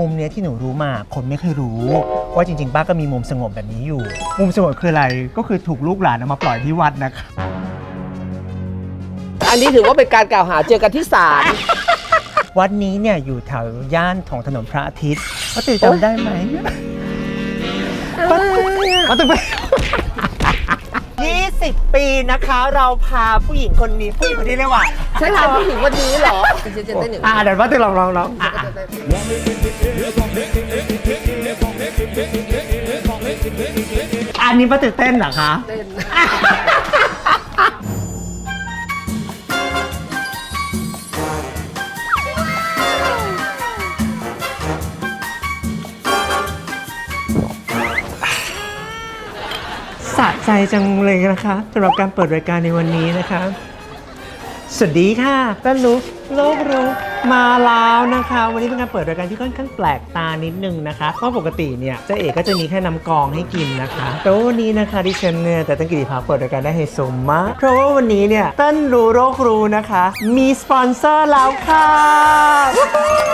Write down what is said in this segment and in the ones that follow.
มุมเนี้ยที่หนูรู้มาคนไม่เคยรู้ว่าจริง ๆ ป้าก็มีมุมสงบแบบนี้อยู่ มุมสงบคืออะไรก็คือถูกลูกหลานเอามาปล่อยที่วัดนะคะอันนี้ถือว่าเป็นการกล่าวหาเจอกันที่ศาล วัดนี้เนี่ยอยู่แถวย่านของถนนพระอาทิตย์ป้าติ๋วจำได้ไหมป้าป้าติ๋วไป 20 ปีนะคะเราพาผู้หญิงคนนี้ผู้หญิงคนนี้เลยว่ะใช่ค่ะผู้หญิงวันนี้เหรอเจนเจนเต้นหนึ่งอ่าเดี๋ยวป้าติ๋วลองลองลองอะอะอันนี้ป้าติ๋วเต้นเหรอคะเต้น สะใจจังเลยนะคะสำหรับการเปิดรายการในวันนี้นะคะ สวัสดีค่ะต้นรู้โลกรู้มาแล้วนะคะ วันนี้เป็นการเปิดรายการที่ค่อนข้างแปลกตานิดนึงนะคะเพราะปกติเนี่ยเจ๊เอกก็จะมีแค่น้ำกองให้กินนะคะแต่วันนี้นะคะดิฉันเนี่ยแต่ตั้งกิติภาเปิดรายการได้ไฮโซมากเพราะว่าวันนี้เนี่ยต้นรู้โรครู้นะคะ มีสปอนเซอร์แล้วค่ะ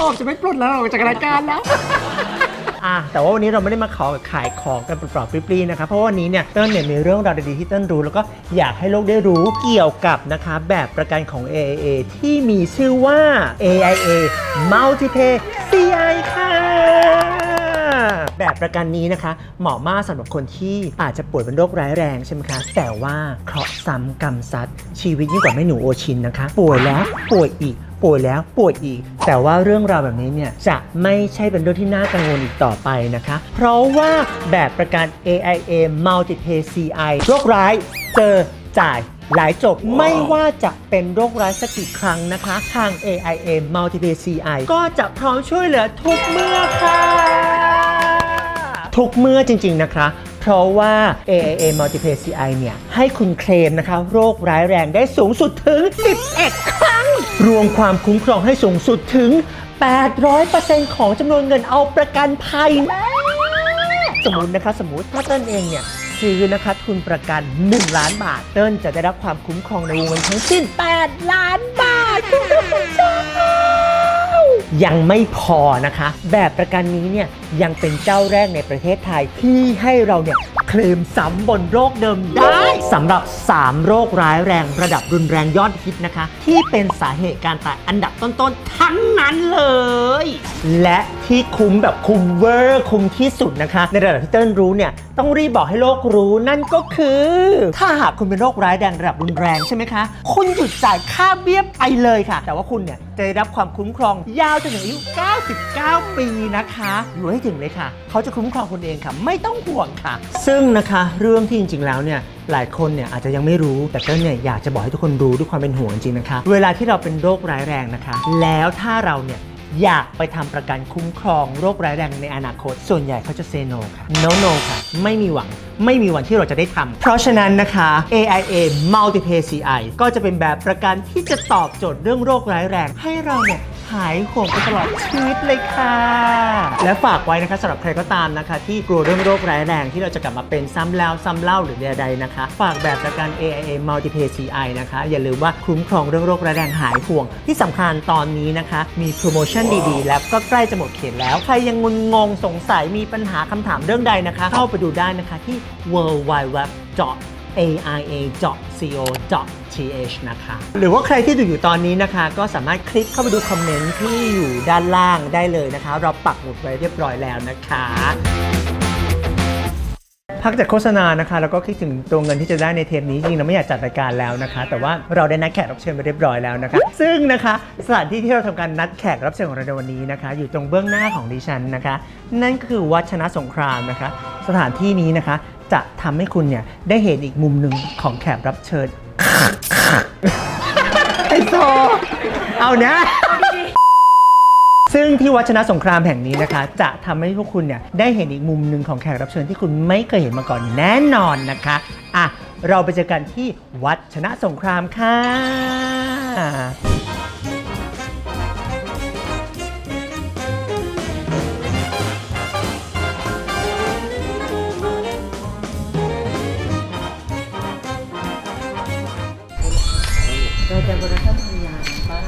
ออกจะไม่ปลดแล้วออกจากรายการแล้ว อะแต่ว่าวันนี้เราไม่ได้มาขอขายของกันเปล่าๆปลีๆนะคะเพราะว่าวันนี้เนี่ยเติ้ลเนี่ยมีเรื่องราวดีๆที่เติ้ลรู้แล้วก็อยากให้โลกได้รู้เกี่ยวกับนะคะแบบประกันของ AIA ที่มีชื่อว่า AIA Multipay CI ค่ะ แบบประกันนี้นะคะ เหมาะมากสำหรับคนที่อาจจะป่วยเป็นโรคร้ายแรงใช่ไหมคะ แต่ว่าเคราะห์ซ้ำกรรมซัดชีวิตยิ่งกว่าแม่หนูโอชินนะคะ ป่วยแล้วป่วยอีกป่วยแล้วป่วยอีก แต่ว่าเรื่องราวแบบนี้เนี่ยจะไม่ใช่เป็นเรื่องที่น่ากังวลอีกต่อไปนะคะ เพราะว่าแบบประกัน AIA Multipay CI โรคร้ายเจอจ่ายหลายจบไม่ว่าจะเป็นโรคร้ายสักกี่ครั้งนะคะ ทาง AIA Multipay CI ก็จะพร้อมช่วยเหลือทุกเมื่อค่ะ ทุกเมื่อจริง ๆ นะคะ เพราะว่า AIA Multipay CI เนี่ย ให้คุณเคลมนะคะ โรคร้ายแรงได้สูงสุดถึง 11 ครั้ง รวมความคุ้มครองให้สูงสุดถึง 800%ของจำนวนเงินเอาประกันภัยสมมตินะคะสมมติถ้าเต้นเองเนี่ยซื้อนะคะทุนประกัน 1 ล้านบาท เติ้ลจะได้รับความคุ้มครองในวงเงินทั้งสิ้น 8 ล้านบาท ยังไม่พอนะคะ แบบประกันนี้เนี่ยยังเป็นเจ้าแรกในประเทศไทยที่ให้เราเนี่ยเคลมซ้ำบนโรคเดิมได้ สำหรับ 3 โรคร้ายแรงระดับรุนแรงยอดฮิตนะคะ ที่เป็นสาเหตุการตายอันดับต้นๆ ทั้งนั้นเลย และที่คุ้มแบบคุ้มเวอร์คุ้มที่สุดนะคะ ในระดับที่เติ้ลรู้เนี่ย ต้องรีบบอกให้โลกรู้นั่นก็คือ ถ้าหากคุณเป็นโรคร้ายแรงระดับรุนแรงใช่ไหมคะ คุณหยุดจ่ายค่าเบี้ยไปเลยค่ะ แต่ว่าคุณเนี่ยจะได้รับความคุ้มครองยาวจนถึงอายุ 99 ปีนะคะอยู่ให้ถึงเลยค่ะ เขาจะคุ้มครองคุณเองค่ะ ไม่ต้องห่วงค่ะ ซึ่งนะคะ เรื่องที่จริงๆแล้วเนี่ย หลายคนเนี่ยอาจจะยังไม่รู้แต่เต้นเนี่ยอยากจะบอกให้ทุกคนรู้ด้วยความเป็นห่วงจริงนะคะ เวลาที่เราเป็นโรคร้ายแรงนะคะ แล้วถ้าเราเนี่ยอยากไปทำประกันคุ้มครองโรคร้ายแรงในอนาคต ส่วนใหญ่เขาจะเซโนค่ะ no no ค่ะ ไม่มีหวัง ไม่มีวันที่เราจะได้ทำเพราะฉะนั้นนะคะ AIA Multipay CI ก็จะเป็นแบบประกันที่จะตอบโจทย์เรื่องโรคร้ายแรง ให้เราเนี่ย หายห่วงไปตลอดชีวิตเลยค่ะ และฝากไว้นะคะสำหรับใครก็ตามนะคะ ที่กลัวเรื่องโรคร้ายแรงที่เราจะกลับมาเป็นซ้ำแล้วซ้ำเล่าหรือใดๆนะคะ ฝากแบบประกัน AIA Multipay CI นะคะ อย่าลืมว่าคุ้มครองเรื่องโรคร้ายแรงหายห่วง ที่สำคัญตอนนี้นะคะ มีโปรโมชั่นดีๆ แล้วก็ใกล้จะหมดเขตแล้ว ใครยังงุนงงสงสัยมีปัญหาคำถามเรื่องใดนะคะ เข้าไปดูได้นะคะที่ w w w th นะคะ หรือว่าใครที่ดูอยู่ตอนนี้นะคะ ก็สามารถคลิกเข้าไปดูคอมเมนต์ที่อยู่ด้านล่างได้เลยนะคะ เราปักหมุดไว้เรียบร้อยแล้วนะคะ พักจากโฆษณานะคะ แล้วก็คิดถึงตัวเงินที่จะได้ในเทปนี้จริงๆเราไม่อยากจัดรายการแล้วนะคะ แต่ว่าเราได้นัดแขกรับเชิญไปเรียบร้อยแล้วนะคะ ซึ่งนะคะสถานที่ที่เราทำการนัดแขกรับเชิญของเราในวันนี้นะคะ อยู่ตรงเบื้องหน้าของดิฉันนะคะ นั่นคือวัชนะสงครามนะคะ สถานที่นี้นะคะ จะทำให้คุณเนี่ยได้เห็นอีกมุมหนึ่งของแขกรับเชิญ ไอโซ เอานะ ซึ่งที่วัดชนะสงครามแห่งนี้นะคะ จะทำให้พวกคุณเนี่ยได้เห็นอีกมุมหนึ่งของแขกรับเชิญที่คุณไม่เคยเห็นมาก่อนแน่นอนนะคะอะเราไปเจอกันที่วัดชนะสงครามค่ะ เราจะบริษัทพยาน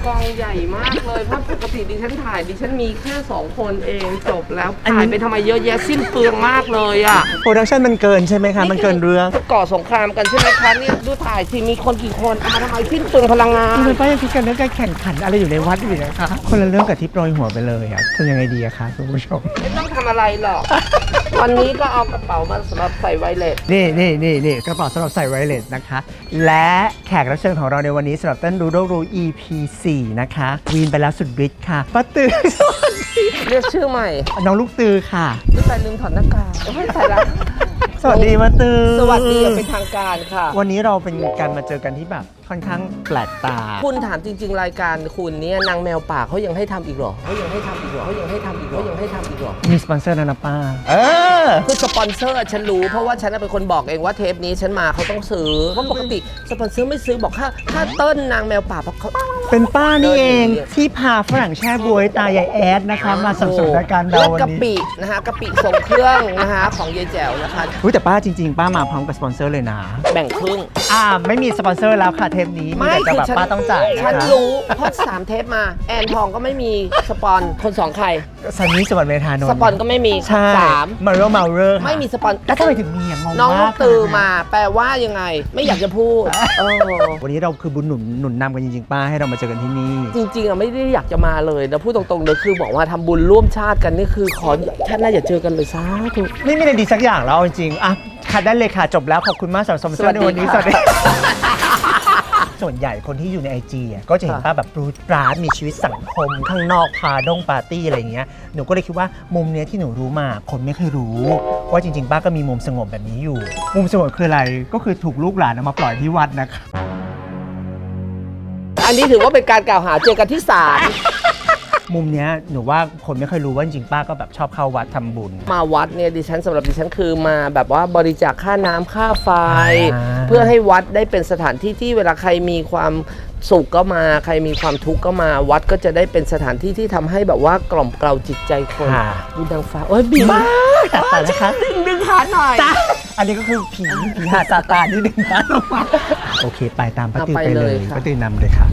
กองใหญ่มากเลย เพราะปกติดิฉันถ่ายดิฉันมีแค่สองคนเองจบแล้วอันนี้ถ่ายไปทำไมเยอะแยะสิ้นเปลืองมากเลยอะโปรดักชันมันเกินใช่ไหมคะ มันเกินเรื่องก่อสงครามกันใช่ไหมคะเนี่ยดูถ่ายสิมีคนกี่คนเอามาทำไมสิ้นเปลืองพลังงานคุณป้ายังคิดกันเรื่องการแข่งขันอะไรอยู่ในวัดอยู่นะคะคนละเรื่องกับที่โปรยหัวไปเลยอะทำยังไงดีอะคะคุณผู้ชมไม่ต้องทำอะไรหรอก วันนี้ก็เอากระเป๋ามาสำหรับใส่ไวเลสนี่นี่นี่นี่กระเป๋าสำหรับใส่ไวเลสนะคะ และแขกรับเชิญของเราในวันนี้สำหรับเต้นรูโดรู EP 4นะคะวีนไปแล้วสุดฤทธิ์ค่ะป้าตือเรียกชื่อใหม่น้องลูกตือค่ะ พี่ตายลืมถอดหน้ากากโอ้ยตายละสวัสดีป้าตือสวัสดีอย่างเป็นทางการค่ะ วันนี้เราเป็นการมาเจอกันที่แบบค่อนข้างแปลกตา คุณถามจริง ๆ รายการคุณเนี่ยนางแมวป่าเขายังให้ทำอีกเหรอเขายังให้ทำอีกเหรอเขายังให้ทำอีกเหรอเขายังให้ทำอีกเหรอมีสปอนเซอร์แล้วนะป้า เออ คือสปอนเซอร์ฉันรู้เพราะว่าฉันเป็นคนบอกเองว่าเทปนี้ฉันมาเขาต้องซื้อเพราะปกติสปอนเซอร์ไม่ซื้อบอกค่าค่าเต้นนางแมวป่าเพราะเขา เป็นป้านี่เองเดินหนีที่พาฝรั่งแช่บวยตายายแอดนะคะมาสนับสนุนรายการเราแล้ววันกะนี้ปินะคะกะปิส่งเครื่องนะคะ ของยายแจ๋วนะคะ อุ๊ยแต่ป้าจริง ๆ ป้ามาพร้อมกับสปอนเซอร์เลยนะ แบ่งครึ่งอ่า ไม่มีสปอนเซอร์แล้วค่ะเทปนี้มีแต่จะแบบป้าต้องจ่ายนะฉันคะรู้เพราะสามเทปมา แอนทองก็ไม่มีสปอนคนสองใคร ซันนี่สวัสดิ์เมธานนท์สปอนก็ไม่มีใช่สามมาร์โรมาเรอร์ไม่มีสปอนแล้วทำไมถึงมีอะงงน้องลูมากตือมา แปลว่ายังไง ไม่อยากจะพูดเออวันนี้เราคือบุญหนุนหนุนนำกันจริงๆป้าให้เรามาเจอกันที่นี่ จริงๆอะไม่ได้อยากจะมาเลยนะพูดตรงๆเลยคือบอกว่าทำบุญร่วมชาติกันนี่คือขอชาติหน้าอย่าเจอกันเลยสาธุไม่มีอะไรดีสักอย่างแล้วเอาจริงๆอะคัดได้เลยค่ะจบแล้วขอบคุณมากสำหรับสปอนเซอร์ในวันนี้สสวัวัสสดีดี ค่ะ ส่วนใหญ่คนที่อยู่ในไอจีอะก็จะเห็นป้าแบบปรูดปราดมีชีวิตสังคม ข้างนอกพาดงปาร์ตี้อะไรอย่างเงี้ยหนูก็เลยคิดว่ามุมเนี้ยที่หนูรู้มาคนไม่เคยรู้ ว่าจริง ๆ ป้าก็มีมุมสงบแบบนี้อยู่ มุมสงบคืออะไรก็คือถูกลูกหลานเอามาปล่อยที่วัดนะคะอั นนี้ถือว่าเป็นการกล่าวหาเจอกันที่ศาลมุมเนี้ยหนูว่าคนไม่เคยรู้ว่าจริงๆป้าก็แบบชอบเข้าวัดทำบุญ มาวัดเนี่ยดิฉันสำหรับดิฉันคือมาแบบว่าบริจาคค่าน้ำค่าไฟ อ่า เพื่อให้วัดได้เป็นสถานที่ที่เวลาใครมีความสุขก็มา ใครมีความทุกข์ก็มา วัดก็จะได้เป็นสถานที่ที่ทำให้แบบว่ากล่อมเกลาจิตใจคนค่ะ ดูนางฟ้าโอ้ยบีมากตัดต่อนะคะ ดึงดึ งขาหน่อยจ้าอันนี้ก็คือผีผีหาดซาตานที่ดึงป้าลงมาโอเค ไปตามป้าตือไปเลยป้าตือนำเลยค่ะ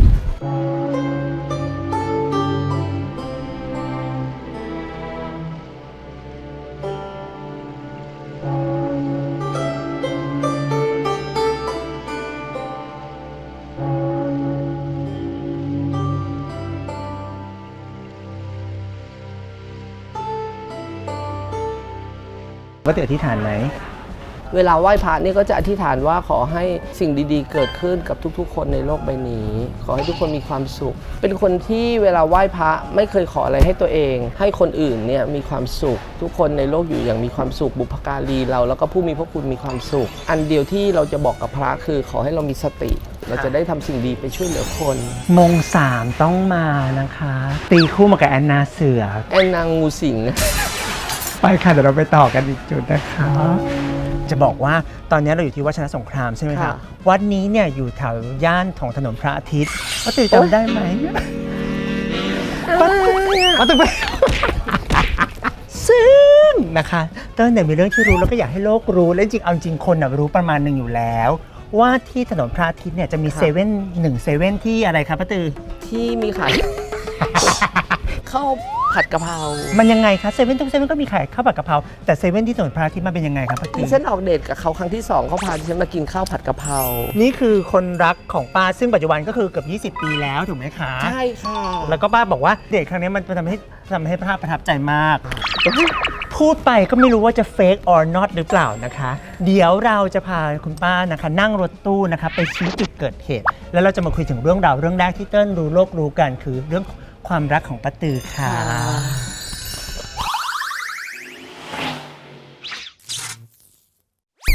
ว่าตืออธิษฐานไหมเวลาไหว้พระนี่ก็จะอธิษฐานว่าขอให้สิ่งดีๆ เกิดขึ้นกับทุกๆ คนในโลกใบนี้ ขอให้ทุกคนมีความสุข เป็นคนที่เวลาไหว้พระไม่เคยขออะไรให้ตัวเอง ให้คนอื่นเนี่ยมีความสุข ทุกคนในโลกอยู่อย่างมีความสุข บุพการีเราแล้วก็ผู้มีพระคุณมีความสุข อันเดียวที่เราจะบอกกับพระคือขอให้เรามีสติ เราจะได้ทำสิ่งดีไปช่วยเหลือคน มงสามต้องมานะคะ ตีคู่มากับแอนนาเสือแอนนางงูสิง ไปค่ะเดี๋ยวเราไปต่อกันอีกจุดนะคะ จะบอกว่าตอนนี้เราอยู่ที่วัดชนะสงครามใช่ไหมคะค่ะ วัดนี้เนี่ยอยู่แถวย่านของถนนพระอาทิตย์ว่าตือจำได้ไหมว่าตือไปซึ่งนะคะเต้นเนี่ยมีเรื่องที่รู้แล้วก็อยากให้โลกรู้และจริงๆเอาจริงคนน่ะรู้ประมาณหนึ่งอยู่แล้ว ว่าที่ถนนพระอาทิตย์เนี่ยจะมีเซเว่นหนึ่งเซเว่นที่อะไรครับป้าตือ ที่มีขาย ข้าวผัดกะเพรามันยังไงคะเซเว่นทุกเซเว่นก็มีขายข้าวผัดกะเพราแต่เซเว่นที่ถนนพระอาทิตย์มันเป็นยังไงครับป้าตืดิอฉันออกเดทกับเขาครั้งที่สองเขาพาดิฉันมากินข้าวผัดกะเพรานี่คือคนรักของป้าซึ่งปัจจุบันก็คือเกือบ20 ปีแล้วถูกไหมคะ ใช่ค่ะแล้วก็ป้าบอกว่าเดทครั้งนี้มันทำให้ทำให้ภาพประทับใจมาก พูดไปก็ไม่รู้ว่าจะ fake or not หรือเปล่านะคะ เดี๋ยวเราจะพาคุณป้านะคะ นั่งรถตู้นะคะไปชี้จุดเกิดเหตุ แล้วเราจะมาคุยถึงเรื่องราวเรื่องแรกที่เติ้ลรู้โลกรู้กันคือเรื่อง ความรักของป้าตือค่ะ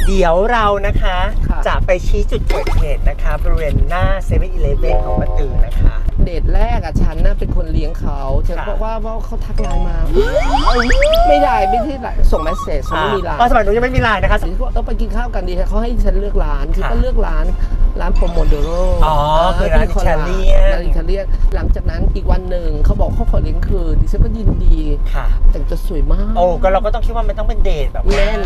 เดี๋ยวเรานะคะ ค่ะ จะไปชี้จุดเกิดเหตุนะคะ บริเวณหน้า7 e เ e ่ e อของป้าตือนะคะ เดทแรกอะฉันน่ะเป็นคนเลี้ยงเขาฉันค่ะบอกว่าว่าเขาทักไลน์มา ไม่ได้ไม่ที่ไลน์ส่งเมสเซจส่งไม่มีไลน์อ๋อสมัยหนูยังไม่มีไลน์นะคะฉันก็ต้องไปกินข้าวกันดีเขาให้ฉันเลือกร้านฉันก็ค่ะเลือกร้านร้านโปรโมโดโรอ๋อคือร้านอิตาเลียนร้านอิตาเลียนหลังจากนั้นอีกวันหนึ่งเขาบอกเขาขอเลี้ยงคืนดิฉันก็ยินดีค่ะแต่งตัวสวยมากโอ้ก็เราก็ต้องคิดว่ามันต้องเป็นเดทแบบว่าแน่น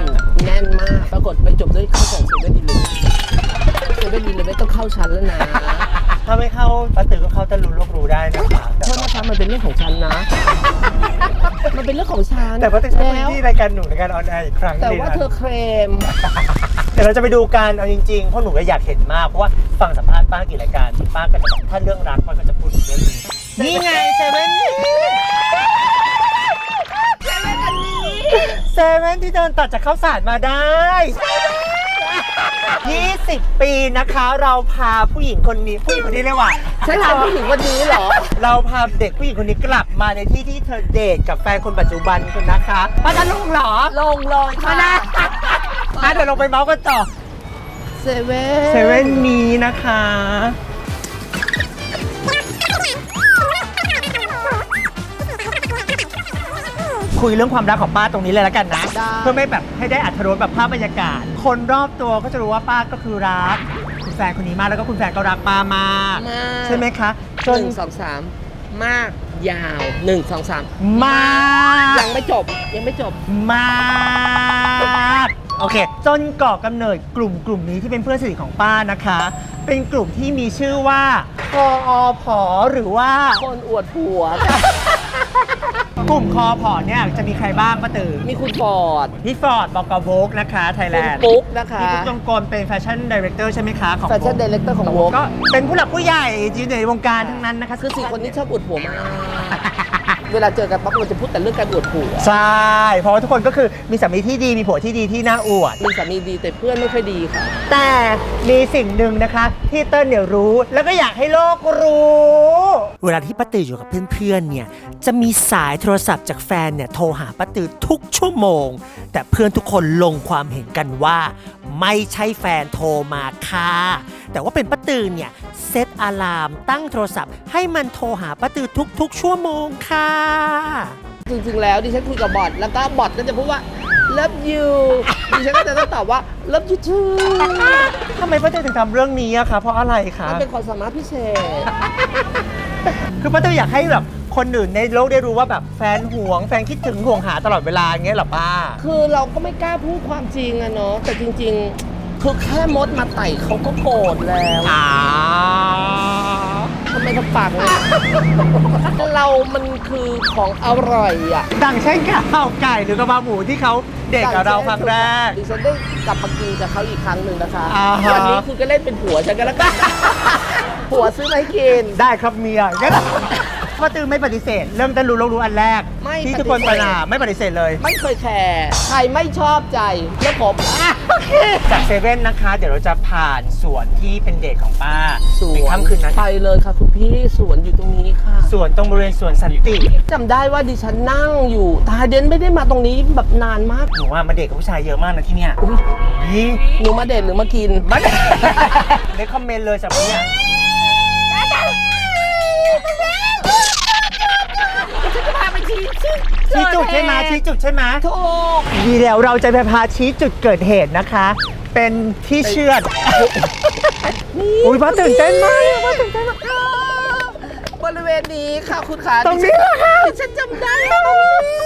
แน่นมากปรากฏไปจบด้วยข้าวของเซเว่นดีเลยเซเว่นดีเลยไม่ต้องเข้าชั้นแล้วนะ ถ้าไม่เข้าป้าตือก็เข้าตะลุนโลกรู้ได้นะคะแต่โทษนะคะมันเป็นเรื่องของฉันนะ มันเป็นเรื่องของฉันแต่ป้าตือใช้แล้วที่รายการหนูในการออนแอร์อีกครั้งหแต่นึงว่านะ เธอเคลมเดี๋ยวเราจะไปดูกันเอาจริงๆเพราะหนูก็อยากเห็นมาก เพราะว่าฟังสัมภาษณ์ป้ากี่รายการที่ป้าก็จะแบบถ้าเรื่องรักป้าก็จะพูดถึงเรื่องนี้นี่ไงเซเว่นเซเว่นที่เดินตัดจากข้าวสารมาได้ 20 ปีนะคะ เราพาผู้หญิงคนนี้ผู้หญิงคนนี้เลยว่ะฉันถามผู้หญิงคนนี้เหรอ เราพาเด็กผู้หญิงคนนี้กลับมาในที่ที่เธอเดทกับแฟนคนปัจจุบันคนนะคะป้าจะลงเหรอลงเลยค่ะมานะอะเดี๋ยวเราไปเมาส์กันต่อเซเว่นเซเว่นมีนะคะ คุยเรื่องความรักของป้าตรงนี้เลยแล้วกันนะ ได้ เพื่อไม่แบบให้ได้อัธรสแบบภาพบรรยากาศ คนรอบตัวก็จะรู้ว่าป้าก็คือรักคุณแฟนคนนี้มากแล้วก็คุณแฟนก็รักป้ามากมากใช่ไหมคะจหนนึ่งสองสามมากยาวหนึ่งสองสามมากยังไม่จบยังไม่จบ มากโอเค จนก่อกำเนิดกลุ่มกลุ่มนี้ที่เป็นเพื่อนสนิทของป้านะคะ เป็นกลุ่มที่มีชื่อว่าคออผอหรือว่าคนอวดผัว กลุ่มคอผอเนี่ยจะมีใครบ้างป้าตือมีคุณฟอร์ดพี่ฟอร์ดบอกกโวกนะคะไทยแลคุณนด์ปุ๊กนะคะพี่ปุ๊กจงกรเป็นแฟชั่นดีเรคเตอร์ใช่ไหมคะของแฟชั่นดีเลกเตอร์ของวงก็เป็นผู้หลักผู้ใหญ่ที่อยู่ในวงการทั้งนั้นนะคะ คือสี่คนนี้ชอบอวดผัวมาก เวลาเจอกันปั๊บเราจะพูดแต่เรื่องการอวดผัวใช่ เพราะว่าทุกคนก็คือมีสามีที่ดีมีผัวที่ดีที่น่าอวด มีสามีดีแต่เพื่อนไม่ค่อยดีค่ะ แต่มีสิ่งหนึ่งนะคะ ที่เติ้ลเนี่ยรู้แล้วก็อยากให้โลกรู้ เวลาที่ป้าตืออยู่กับเพื่อนๆเนี่ยจะมีสายโทรศัพท์จากแฟนเนี่ยโทรหาป้าตือทุกชั่วโมง แต่เพื่อนทุกคนลงความเห็นกันว่า ไม่ใช่แฟนโทรมาค่ะแต่ว่าเป็นป้าตือเนี่ยเซตอะลามตั้งโทรศัพท์ ให้มันโทรหาป้าตือทุกๆ ชั่วโมงค่ะ จริงๆ แล้วดิฉันคุยกับบอทแล้วก็บอทก็จะพูดว่า love you ดิฉันก็จะต้องตอบว่า love you too ทำไมป้าตือถึงทำเรื่องนี้อะคะเพราะอะไรคะมันเป็นความสามารถพิเศษ คือป้าตืออยากให้แบบคนอื่นในโลกได้รู้ว่าแบบแฟนห่วง แฟนคิดถึงห่วงหาตลอดเวลาอย่างเงี้ยเหรอป้า คือเราก็ไม่กล้าพูดความจริงอะเนาะแต่จริงๆ คือแค่มดมาไต่เขาก็โกรธแล้ว อ่าทำ ไมทำปากเลย เรามันคือของอร่อยอะดังเช่นข้าวไก่หรือกระเพราหมูที่เขาเด็กกับเราครั้งแรก ดิฉันได้กลับมากินกับเขาอีกครั้งหนึ่งนะคะอ่าฮะ วันนี้คือก็เล่นเป็นผัวฉันกันแล้วกันผัวซื้อมาให้กิน ได้ครับเมียงั้น ป้าตือไม่ปฏิเสธ เรื่องจะรู้รู้รู้อันแรกไม่ที่ทุกคนปฏิปเสธระนามไม่ปฏิเสธเลยไม่เคยแคร์ใครไม่ชอบใจแล้วผม จากเซเว่นนะคะ เดี๋ยวเราจะผ่านสวนที่เป็นเดทของป้าสวในนค่ำคืนนั้นไปเลยค่ะคุณพี่สวนอยู่ตรงนี้ค่ะสวนตรงบริเวณสวนสันติจำได้ว่าดิฉันนั่งอยู่ ตาเดนไม่ได้มาตรงนี้แบบนานมากหนูว่ามาเดทกับผู้ชายเยอะมากนะที่เนี่ยอุ๊ยนี่หนูมาเด็ดหรือมากินมาเลคคอมเมนต์เลยสำหรับเนี่ย ช่ไหมชี้จุดใช่ไหมถูกดีแล้วเราจะไปพาชี้จุดเกิดเหตุนะคะ เป็นที่เชื่อดอุ้ยป้าตื่นเต้นมากป้าตื่นเต้นมากบริเวณนี้ค่ะคุณขาตรงนี้เหรอคะดิฉันจำได้ตรงนี้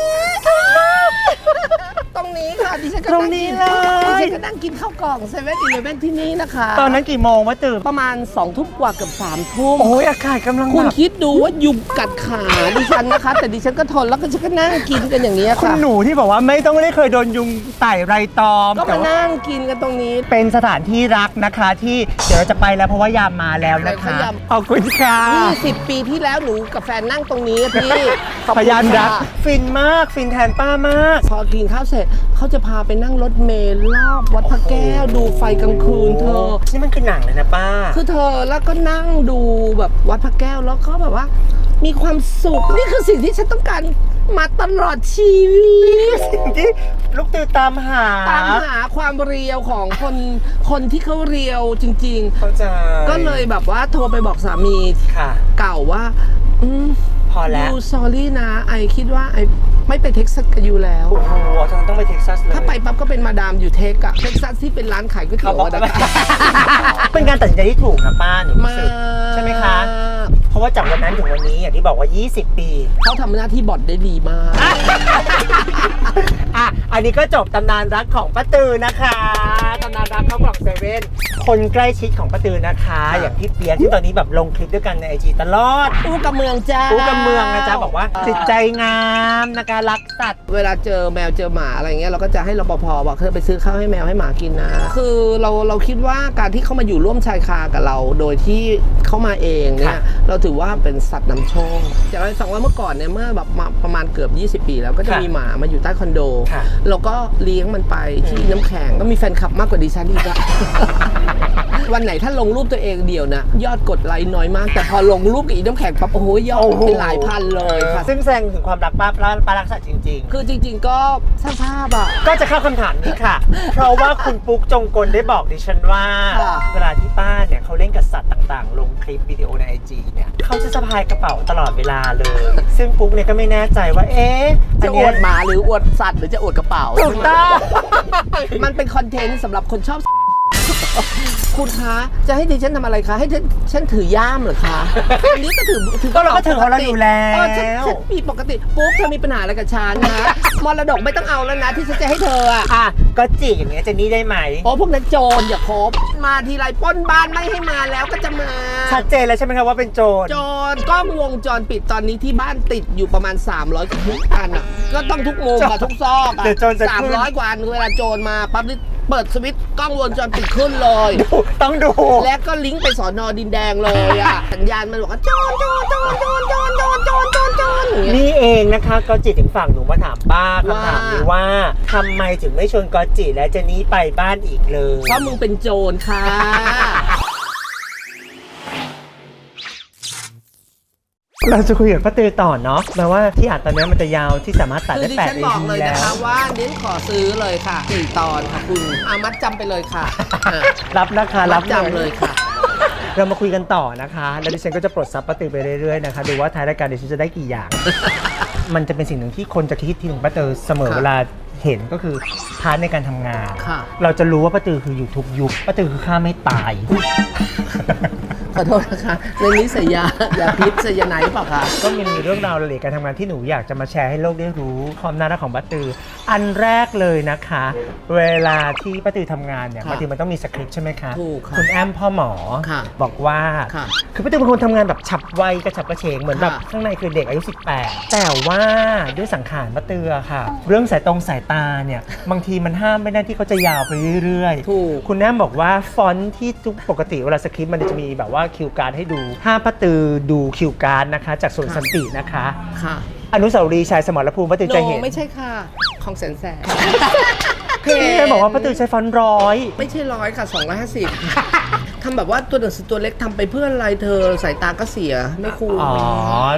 ค่ะดิฉันก็ตรงนี้เลย ดิฉันก็นั่งกินข้าวกล่องเซเว่นอีเลฟเว่นที่นี่นะคะตอนนั้นกี่โมงป้าตื่นประมาณ2องทุ่มกว่าเกือบสามทุ่ม โอ้ยอากาศกำลังคุณแบบคิดดูว่ายุงกัดขาดิฉันนะคะ แต่ดิฉันก็ทนแล้วก็ฉันก็นั่งกินกันอย่างนี้ยคุณค่ะ หนูที่บอกว่าไม่ต้องไม่ได้เคยโดนยุงไต่ไรตอมก็แต่มาว่านั่งกินกันตรงนี้ เป็นสถานที่รักนะคะที่เดี๋ยวเราจะไปแล้วเพราะว่ายามมาแล้วนะคะไหนขยาม ขอบคุณค่ะ20 ปีที่แล้วหนูกับแฟนนั่งตรงนี้อะพี่ขอบพคุณยานรักค่ะฟินมากฟินแทนป้ามาก พอกินข้าวเสร็จเขาจะพาไปนั่งรถเมล์รอบวัดพระแก้วดูไฟกลางคืนเธอ นี่มันคือหนังเลยนะป้า คือเธอแล้วก็นั่งดูแบบวัดพระแก้วแล้วก็แบบว่า มีความสุขนี่คือสิ่งที่ฉันต้องการมาตลอดชีวิต สิ่งที่ลูกตือตามหาตามหาความเรียวของคนคนที่เขาเรียวจริง เข้าใจๆ ก็เลยแบบว่าโทรไปบอกสามีค่ะ เก่าว่า อืม พอแล้วยูซอรี่นะ ไอคิดว่าไอไม่ไปเท็กซัสกับยูแล้ว โอ้โหทางต้องไปเท็กซัสเลย ถ้าไปปั๊บก็เป็นมาดามอยู่เท็กอะเท็กซัสที่เป็นร้านขายก๋วยเขาเตี๋ยวบอกอะว่านะคะเป็นการตัดสินใจที่ถูกนะป้าหนูรู้สึกใช่ไหมคะ เพราะว่าะว่าจากวันนั้นถึงวันนี้อย่างที่บอกว่า 20 ปีเขาทำหน้าที่บอทได้ดีมากอะอันนี้ก็จบตำนานรักของป้าตือนะคะตำนานรักเขาบอกเซเว่นคนใกล้ชิดของป้าตือนะคะ อย่างพี่เปียกที่ตอนนี้แบบลงคลิปด้วยกันในไอจีตลอดอู้กับเมืองจ้าอู้กับเมืองนะจ๊ะบอกว่าจิตใจงามนะคะรักสัตว์เวลาเจอแมวเจอหมาอะไรเงี้ยเราก็จะให้รปภบอกเธอไปซื้อข้าวให้แมวให้หมากินนะ คือเราเราคิดว่าการที่เขามาอยู่ร่วมชายคากับเรา โดยที่เขามาเองเนี่ยค่ะเราถือว่าเป็นสัตว์นำโชคจะเล่าให้ฟังว่าเมื่อก่อนเนี่ยเมื่อแบบมาประมาณเกือบ 20 ปี แล้วก็จะค่ะมีหมามาอยู่ใต้คอนโดค่ะเราก็เลี้ยงมันไปที่น้ำแข็งก็มีแฟนคลับมากกว่าดิฉันอีกอะวันไหนถ้าลงรูปตัวเองเดียวนะยอดกดไลค์น้อยมาก แต่พอลงรูปกับอีน้ำแข็งปั๊บโอ้โหยอดเป็นหลายพันเลยค่ะ ซึ่งแสดงถึงความรักป้าป้าป้ารักสัตว์จริง ๆ คือจริงๆก็สร้างภาพอะ ก็จะเข้าคำถามนี้ค่ะ เพราะว่าคุณปุ๊กจงกลได้บอกดิฉันว่า ค่ะ เวลาที่ป้าเนี่ยเขาเล่นกับสัตว์ต่างๆ ลงคลิปวิดีโอในไอจีเนี่ยเขาจะสะพายกระเป๋าตลอดเวลาเลย ซึ่งปุ๊กเนี่ยก็ไม่แน่ใจว่า เอ๊ะอัจะนอเนี้วยดหมาหรืออวดสัตว์หรือจะอวดกระเป๋า ถูกต้อง มันเป็นคอนเทนต์สำหรับคนชอบ คุณคะจะให้ดิฉันทำอะไรคะ ให้ฉันฉันถือย่ามเหรอคะอันนี้ก็ถือถือกก็ระเราเป๋าก็ถือของเราอยู่แล้เออฉันวฉันมีปกติปุ๊บเธอมีปัญหาอะไรกับฉันนะมรดกไม่ต้องเอาแล้วนะ ที่ฉันจะให้เธออะ อะก็จีอย่างเงี้ยเจนนี่ได้ไหม โอ้พวกนั้นโจรอย่าคบมาทีไรปล้นบ้านไม่ให้มาแล้วก็จะมาชัดเจนแล้วใช่ไหมครับว่าเป็นโจร โจรกล้องวงจรปิดตอนนี้ที่บ้านติดอยู่ประมาณ 300กว่าทุกอันอะก็ต้องทุกมุมอะทุกซอกอะเดี๋ยวโจรจะสามขึ้นร้อยกว่าอันเวลาโจรมาปั๊บนี่ เปิดสวิตช์กล้องวงจรปิดขึ้นเลย ต้องดู และก็ลิงก์ไปสอนอดินแดงเลยอะสัญญาณมันบอกว่าโจรโจรโจรโจรโจรโจรโจรโจรโจรอย่างเงี้ย นี่เองนะคะก็จิถึงฝั่งหนูมาถามป้าคำถามนี้ว่าว่าทำไมถึงไม่ชวนกอตจิและเจนนี่ไปบ้านอีกเลย เพราะมึงเป็นโจรค่ะ เราจะคุยกับป้าตือต่อเนาะแม้ว่าที่อัดตอนนี้มันจะยาวที่สามารถตัดคือได้ดิแปดฉันนาบอกทีเลยแล้นะคะว ว่าเน้นขอซื้อเลยค่ะสี่ตอนค่ะคุณอามัดจำไปเลยค่ะอะรับนะคะ มัรัดบจำเลยค่ะ เรามาคุยกันต่อนะคะ แล้วดิฉันก็จะปลดซับป้าตือไปเรื่อยๆนะคะ ดูว่าท้ายรายการดิฉันจะได้กี่อย่าง มันจะเป็นสิ่งหนึ่งที่คนจะคิดถึงป้าตือเสมอค่ะเวลาเห็นก็คือพาร์ทในการทำงาน ค่ะ เราจะรู้ว่าป้าตือคืออยู่ทุกยุคป้าตือคือฆ่าไม่ตาย ขอโทษนะคะในนี้ใส่ยายาพิษใส่ยาไหนเปล่าคะ ก็มีเรื่องราวรายละเอียดการทำงานที่หนูอยากจะมาแชร์ให้โลกได้รู้ความน่ารักของป้าตือ อันแรกเลยนะคะ เวลาที่ป้าตือทำงานเนี่ยค่ะบางทีมันต้องมีสคริปต์ใช่ไหมคะถูกค่ะณแอมพ่อหมอค่ะบอกว่าค่ะคือป้าตือเป็นคนทำงานแบบฉับไวกระฉับกระเฉงเหมือนแบบค่ะ ข้างในคือเด็กอายุ 18 แต่ว่าด้วยสังขารป้าตือค่ะ เรื่องสายตรงสายตาเนี่ยบางทีมันห้ามไม่ได้ที่เขาจะยาวไปเรื่อยๆ ถูก คุณแอมบอกว่าฟอนต์ที่ทุกปกติเวลาสคริปต์มันจะมีแบบว่าคิวการ์ดให้ดูห้ามป้าตือดูคิวการ์ดนะคะ จากสวนค่ะสันตินะคะ ค่ะอนุสาวรีย์ชัยสมรภูมิป้าตือโนจะเห็น ไม่ใช่ค่ะ ของแสนแสนคือพี่แอมบอกว่าป้าตือใช้ฟอนต์ร้อย ไม่ใช่ร้อยค่ะ 250ทำแบบว่าตัวหนังสือตัวเล็กทำไปเพื่ออะไรเธอสายตาก็เสียไม่คุ้มอ๋อ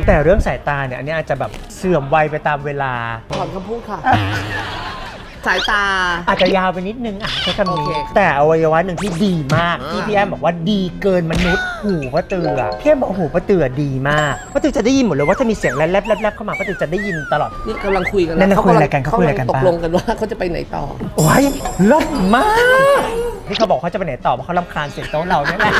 แต่เรื่องสายตาเนี่ยอันนี้อาจจะแบบเสื่อมวัยไปตามเวลา ถอนคำพูดค่ะ สายตา อาจจะยาวไปนิดนึงอะใช้คำนี้โอเค แต่อวัยวะหนึ่งที่ดีมาก ที่พี่แอมบอกว่าดีเกินมนุษย์หูป้าตืออะพี่แอมบอกหูป้าตือดีมากป้าตือจะได้ยินหมดเลยว่าถ้ามีเสียงแลบๆแลบๆเข้ามาป้าตือจะได้ยินตลอด นี่กำลังคุยกันนั่นน่ะเขาคุยกำอะไรลังกันเขาคุยอะไรกันตป้ากลงกันว่าเขาจะไปไหนต่อ โอ้ยเลิศมากที่เขาบอกเขาจะไปไหนต่อเพราะเขาลำคาญเสียงโต๊ะเราเนี่ยแหละ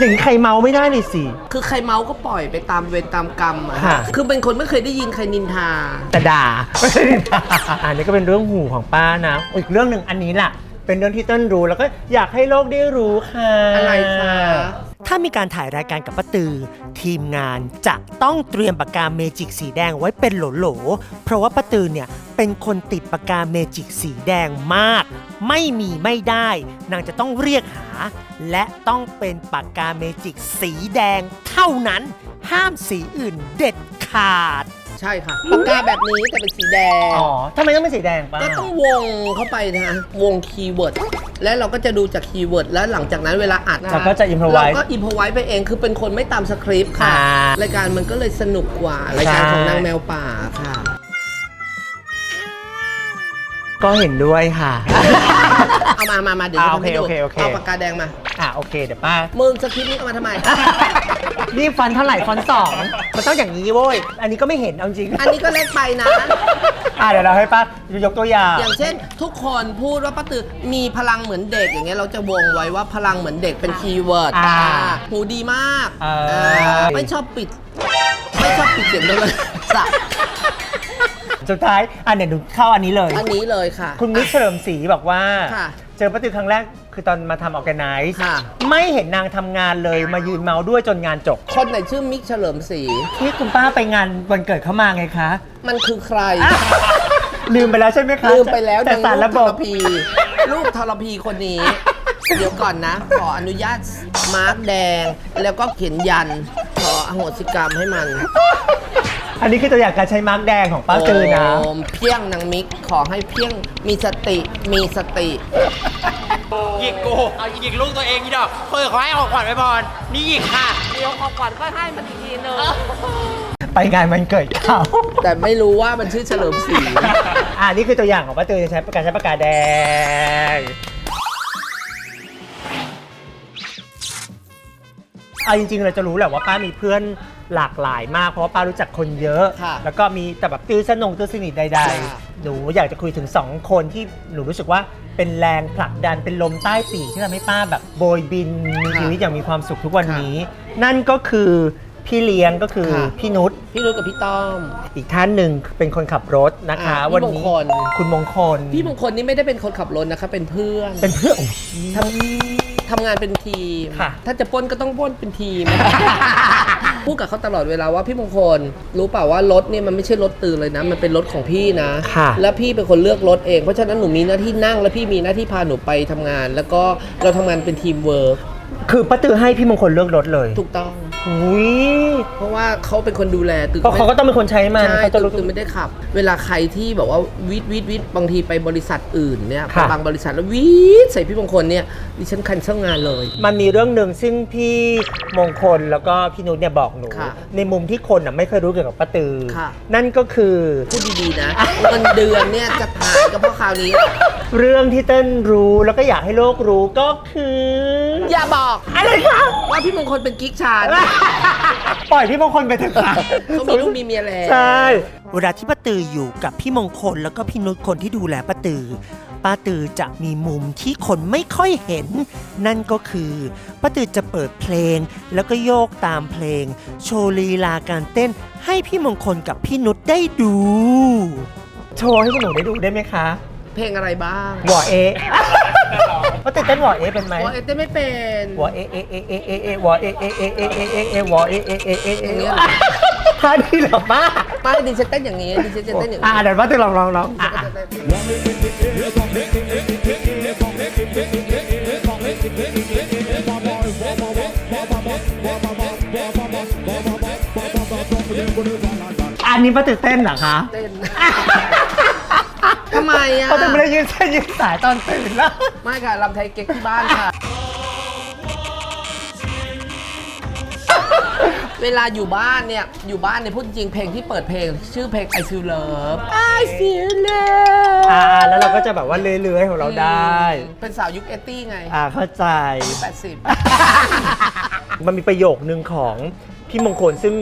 อย่างนี้ใครเมาไม่ได้เลยสิ คือใครเมาก็ปล่อยไปตามเวรตามกรรมอะค่ะคือเป็นคนไม่เคยได้ยินใครนินทา แต่ด่าไม่ใช่ด่าอันนี้ก็เป็นเรื่องหูของป้านะ อีกเรื่องหนึ่งอันนี้ล่ะ เป็นเรื่องที่เต้นรู้แล้วก็อยากให้โลกได้รู้ค่ะอะไรคะ ถ้ามีการถ่ายรายการกับป้าตือ ทีมงานจะต้องเตรียมปากกาเมจิกสีแดงไว้เป็นโหลๆเพราะว่าป้าตือเนี่ยเป็นคนติดปากกาเมจิกสีแดงมาก ไม่มีไม่ได้ นางจะต้องเรียกหา และต้องเป็นปากกาเมจิกสีแดงเท่านั้น ห้ามสีอื่นเด็ดขาด ใช่ค่ะ ปากกาแบบนี้แต่เป็นสีแดง อ๋อทำไมต้องเป็นสีแดงป้าก็ต้องวงเข้าไปนะ วงคีย์เวิร์ด และเราก็จะดูจากคีย์เวิร์ด แล้วหลังจากนั้นเวลาอัดนคเราก็จะ improvise เราก็อินพอไว้ไปเอง คือเป็นคนไม่ตามสคริปต์ค่ะ อ่ารายการมันก็เลยสนุกกว่า รายการใช่ของนางแมวป่าค่ะ ก็เห็นด้วยค่ะ เอามามามาเดี๋ยวอ่าจะทำให้ดูโอเคโอเคโอเค เอาปากกาแดงมา อะโอเคเดี๋ยวป้า มึงสคริปต์นี้เอามาทำไม นี่ฟันเท่าไหร่ฟันสองมันต้องอย่างนี้โว้ย อันนี้ก็ไม่เห็นเอาจริงอันนี้ก็เล็กไปนะ อะเดี๋ยวเราให้ป้ายกตัวอย่างอย่างเช่น ทุกคนพูดว่าป้าตือมีพลังเหมือนเด็กอย่างเงี้ยเราจะวงไว้ว่าพลังเหมือนเด็กเป็นคีย์เวิร์ดอ่าอ่าหูดีมากเอออ่าไม่ชอบปิด ไม่ชอบปิดเสียงเลยสับสุดท้ายอะเนี่ยหนูเข้าอันนี้เลย อันนี้เลยค่ะ คุณมิกเฉลิมศรีบอกว่า ค่ะ เจอป้าตือครั้งแรกคือตอนมาทำออแกไนซ์ค่ะ ไม่เห็นนางทำงานเลยมายืนเมาด้วยจนงานจบคนไหนชื่อมิกเฉลิมศรีที่คุณป้าไปงานวันเกิดเขามาไงคะ มันคือใคร ลืมไปแล้วใช่ไหมคะลืมไปแล้วแต่นางสารลูระกบทบรพี ลูกทรพีคนนี้ เดี๋ยวก่อนนะ ขออนุญาตมาร์กแดง แล้วก็เขียนยัน ขออโหสิกรรมให้มัน อันนี้คือตัวอย่างการใช้มาร์กแดงของป้าตือนะ โมเพียงนางมิกขอให้เพียงมีสติมีสติ หยิกกูเอาหยิกลูกตัวเองอีดอกเปิดขอให้ออกขวัญไปพรนี่หยิกค่ะ เดี๋ยวของขวัญก็ให้มันอีกทีนึงไปงานวันเกิดเขา แต่ไม่รู้ว่ามันชื่อเฉลิมศรี อ่านี่คือตัวอย่างของป้าตือใช้การใช้ปากกาแดง เอาจริงๆเราจะรู้แหละว่าป้ามีเพื่อนหลากหลายมากเพราะว่าป้ารู้จักคนเยอะ ค่ะแล้วก็มีแต่แบบตื้อสนงตื้อสนิทใด ค่ะ ๆ หนูอยากจะคุยถึง2คนที่หนูรู้สึกว่าเป็นแรงผลักดันเป็นลมใต้ปีกที่ทำให้ป้าแบบโบยบินมีชีวิตอย่างมีความสุขทุกวันนี้ นั่นก็คือพี่เลี้ยงก็คือค่ะ พี่นุช พี่นุ้ยกับพี่ต้อม อีกท่านหนึ่งเป็นคนขับรถนะคะ อ่าพี่วันมงนี้คล คุณมงคล พี่มงคลนี่ไม่ได้เป็นคนขับรถนะคะเป็นเพื่อนเป็นเพื่อนโอ้ยทำ ทำงานเป็นทีม ค่ะ ถ้าจะปล้นก็ต้องปล้นเป็นทีม พูดกับเขาตลอดเวลาว่าพี่มงคล รู้เปล่าว่ารถเนี่ยมันไม่ใช่รถตื่นเลยนะ มันเป็นรถของพี่นะ ค่ะ แล้วพี่เป็นคนเลือกรถเอง เพราะฉะนั้นหนูมีหน้าที่นั่ง แล้วพี่มีหน้าที่พาหนูไปทำงาน แล้วก็เราทำงานเป็นทีมเวิร์กคือป้าตือให้พี่มงคลเลือกรถเลย ถูกต้อง อุ้ยเพราะว่าเขาเป็นคนดูแลตื่นเพราะเขาก็ต้องเป็นคนใช้มันใช่เขาจะตื่นรู้ตื่นไม่ได้ขับ เวลาใครที่แบบว่าวิทวิทวิทบางทีไปบริษัทอื่นเนี่ยค่ะ บางบริษัทแล้ววิทใส่พี่มงคลเนี่ยดิฉันคันเช่างานเลย มันมีเรื่องหนึ่งซึ่งพี่มงคลแล้วก็พี่นุชเนี่ยบอกหนู ค่ะในมุมที่คนอะไม่เคยรู้เกี่ยวกับป้าตือ ค่ะ นั่นก็คือพูดดีๆนะเงินเดือนเนี่ยจะหายก็เพราะคราวนี้ เรื่องที่เต้นรู้แล้วก็อยากให้โลกรู้ก็คือ อย่าบอกอะไรคะว่าพี่มงคลเป็นกิ๊กชานปล่อยพี่มงคลไปเถอะค่ะ เขามีลูกมีเมียแล้วใช่ เวลาที่ป้าตืออยู่กับพี่มงคลแล้วก็พี่นุชคนที่ดูแลป้าตือป้าตือจะมีมุมที่คนไม่ค่อยเห็น นั่นก็คือป้าตือจะเปิดเพลง แล้วก็โยกตามเพลง โชว์ลีลาการเต้นให้พี่มงคลกับพี่นุชได้ดู โชว์ให้พวกหนูได้ดูได้ไหมคะ เพลงอะไรบ้างหัวเอ ป้าตือเต้นหัวเอเป็นไหมโอ้เอเต้นไม่เป็นหัวเอเอเอเอเอเอหัวเอเอเอเอเอเอเอหัวเอเอเอเอเออย่างเงี้ยท่าดีเหรอป้าไม่ดิฉันเต้นอย่างนี้ดิฉันจะเต้นอย่างอ่านี้เดี๋ยวป้าตือลองลองลองอะดิฉันจะเต้นอันนี้ป้าตือเต้นเหรอคะเต้นทำ ไมอะป้าตือไม่ได้ยืนเส้นยืนสายตอนตื่นแล้วไม่ค่ะลำไทยเก๊กที่บ้านค่ะ เวลาอยู่บ้านเนี่ย อยู่บ้านเนี่ยพูดจริงๆเพลงที่เปิดเพลง ชื่อเพลง I Feel Love I Feel Love อ่าแล้วเราก็จะแบบว่าเลื้อยๆของเราได้ เป็นสาวยุคเอตี้ไง อ่าเข้าใจ 80 มันมีประโยคนึงของพี่มงคลซึ่ง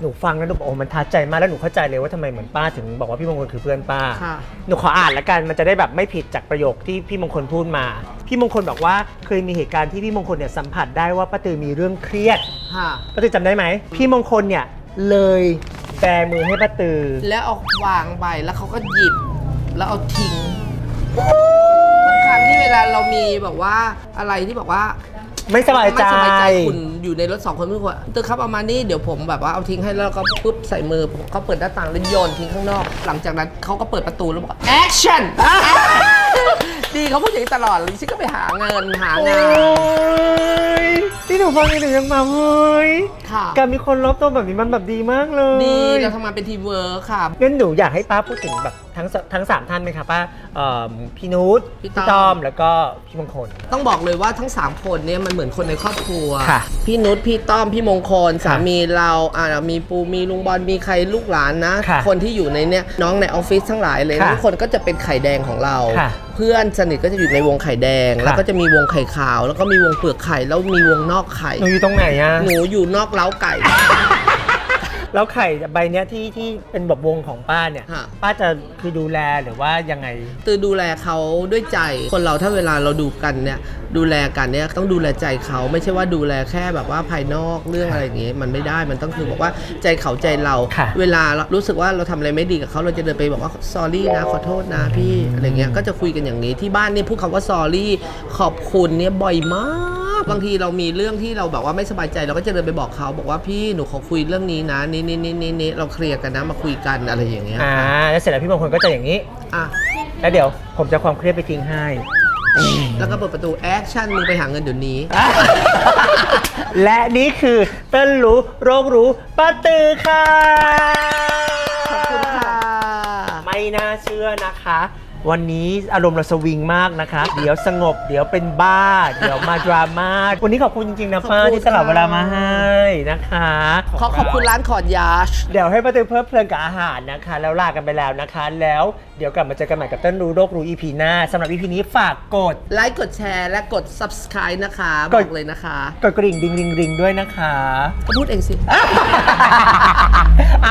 หนูฟังแล้วหนูบอกโอ้มันทัดใจมากแล้วหนูเข้าใจเลยว่าทำไมเหมือนป้าถึงบอกว่าพี่มงคลคือเพื่อนป้า ค่ะ หนูขออ่านละกันมันจะได้แบบไม่ผิดจากประโยคที่พี่มงคลพูดมา พี่มงคลบอกว่าเคยมีเหตุการณ์ที่พี่มงคลเนี่ยสัมผัสได้ว่าป้าตือมีเรื่องเครียดค่ะ ป้าตือจำได้ไหมพี่มงคลเนี่ยเลยแบมือให้ป้าตือ แล้วเอาวางไปแล้วเขาก็หยิบ แล้วเอาทิ้งทุกครั้งที่เวลาเรามีแบบว่าอะไรที่บอกว่า ไม่สบายใจ ไม่สบายใจคุณอยู่ในรถสองคนไม่ควรตึกครับเอามานี่เดี๋ยวผมแบบว่าเอาทิ้งให้แล้วก็ปุ๊บใส่มือผมเขาเปิดหน้าต่างแล้วโยนทิ้งข้างนอก หลังจากนั้นเขาก็เปิดประตูแล้วบอก action ดีเขาพูดอย่างนี้ตลอดเลยฉันก็ไปหาเงินหาโอ้งานยที่หนูฟังนี่หนูยังมาเฮ้ยค่ะการมีคนรอบตัวแบบนี้มันแบบดีมากเลยดีเราทำงานเป็นทีมเวิร์คค่ะ งั้นหนูอยากให้ป้าพูดถึงแบบทั้งสทั้งสามท่านไหมคะป้าเอ่อพี่นุชพี่ต้อม ต้อมแล้วก็พี่มงคล ต้องบอกเลยว่าทั้ง 3 คนเนี่ยมันเหมือนคนในครอบครัว ค่ะพี่นุชพี่ต้อม พี่มงคลค่ะสามีเราอ่ามีปูมีลุงบอลมีใครลูกหลานนะ ค่ะคนที่อยู่ในเนี่ยน้องในออฟฟิศทั้งหลายเลยค่ะทุกคนก็จะเป็นไข่แดงของเรา ค่ะ พื่อนสนิทก็จะอยู่ในวงไข่แดง แล้วก็จะมีวงไข่ขาว แล้วก็มีวงเปลือกไข่แล้วมีวงนอกไข่หนูอยู่ตรงไหนอะหนูอยู่นอกเล้าไก่ แล้วไข่ใบเนี้ยที่ที่เป็นแบบวงของป้าเนี่ย ฮะ ป้าจะคือดูแลหรือว่ายังไง ตือดูแลเขาด้วยใจ คนเราถ้าเวลาเราดูกันเนี่ย ดูแลกันเนี่ยต้องดูแลใจเขาไม่ใช่ว่าดูแลแค่แบบว่าภายนอกเรื่องอะไรอย่างเงี้ยมันไม่ได้มันต้องคือบอกว่าใจเขาใจเรา ค่ะ เวลาเรารู้สึกว่าเราทำอะไรไม่ดีกับเขาเราจะเดินไปบอกว่า sorry นะขอโทษนะพี่อะไรเงี้ยก็จะคุยกันอย่างนี้ที่บ้านเนี่ยพูดคำว่า sorry ขอบคุณเนี่ยบ่อยมาก บางทีเรามีเรื่องที่เราแบบว่าไม่สบายใจ เราก็จะเดินไปบอกเขาบอกว่าพี่หนูขอคุยเรื่องนี้นะนี่นี่นี่นี่นี่เราเคลียร์กันนะมาคุยกันอะไรอย่างเงี้ยอ่าแล้วเสร็จแล้วพี่มงคลก็จะอย่างนี้ อะแล้วเดี๋ยวผมจะความเครียดไปทิ้งให้ แล้วก็เปิดประตูแอคชั่นมึงไปหาเงินเดี๋ยวนี้ และนี่คือเต้นรู้โรครู้ป้าตือค่ะ ขอบคุณค่ะ ไม่น่าเชื่อนะคะ วันนี้อารมณ์เราสวิงมากนะคะ เดี๋ยวสงบ เดี๋ยวเป็นบ้า เดี๋ยวมาดราม่า วันนี้ขอบคุณจริง ๆ นะป้าขอบคุณ ที่สลับเวลามาให้นะคะ ขอขอบคุณร้านขอดยาช เดี๋ยวให้ป้าตือเพลิดเพลินกับอาหารนะคะ แล้วลากันไปแล้วนะคะ แล้วเดี๋ยวกลับมาเจอกันใหม่กับเต้นรู้โรครู้ EP หน้าสำหรับ EP นี้ฝากกด ไลค์กดแชร์และกด subscribe นะคะ กบด อกเลยนะคะ กดกริ่งดิงริงริงด้วยนะคะก็พูดเองสิ อ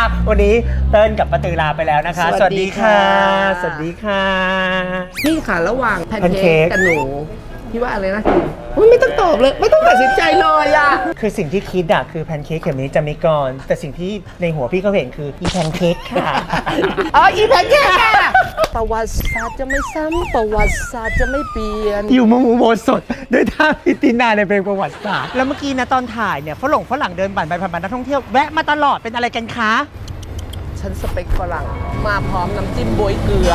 ะวันนี้เติ้ลกับป้าตือลาไปแล้วนะคะ สวัสดีค่ะ สวัสดีค่ะพี่ค่ะระหว่างแพนแพนเค้เค้กกกับหนูพี่ว่าอะไรนะอุ๊ยไม่ต้องตอบเลย ไม่ต้องตัดสินใจเลยอะ คือสิ่งที่คิดอะคือแพนเค้กเข็มนี้จะไม่ก่อน แต่สิ่งที่ในหัวพี่เขาเห็นคืออีแพนเค้กค่ะ อ๋ออีแพนเค้กอะประวัติศาสตร์จะไม่ซ้ำประวัติศาสตร์จะไม่เปลี่ยน อยู่มงอุโบสถด้วยท่าพิตินาในเพลงประวัติศาสตร์แล้วเมื่อกี้นะตอนถ่ายเนี่ยฝรั่งฝรั่งเดินผ่านไปผ่านมานักท่องเที่ยวแวะมาตลอดเป็นอะไรกันคะ ฉันสเปคฝรั่งมาพร้อมน้ำจิ้มบวยเกลือ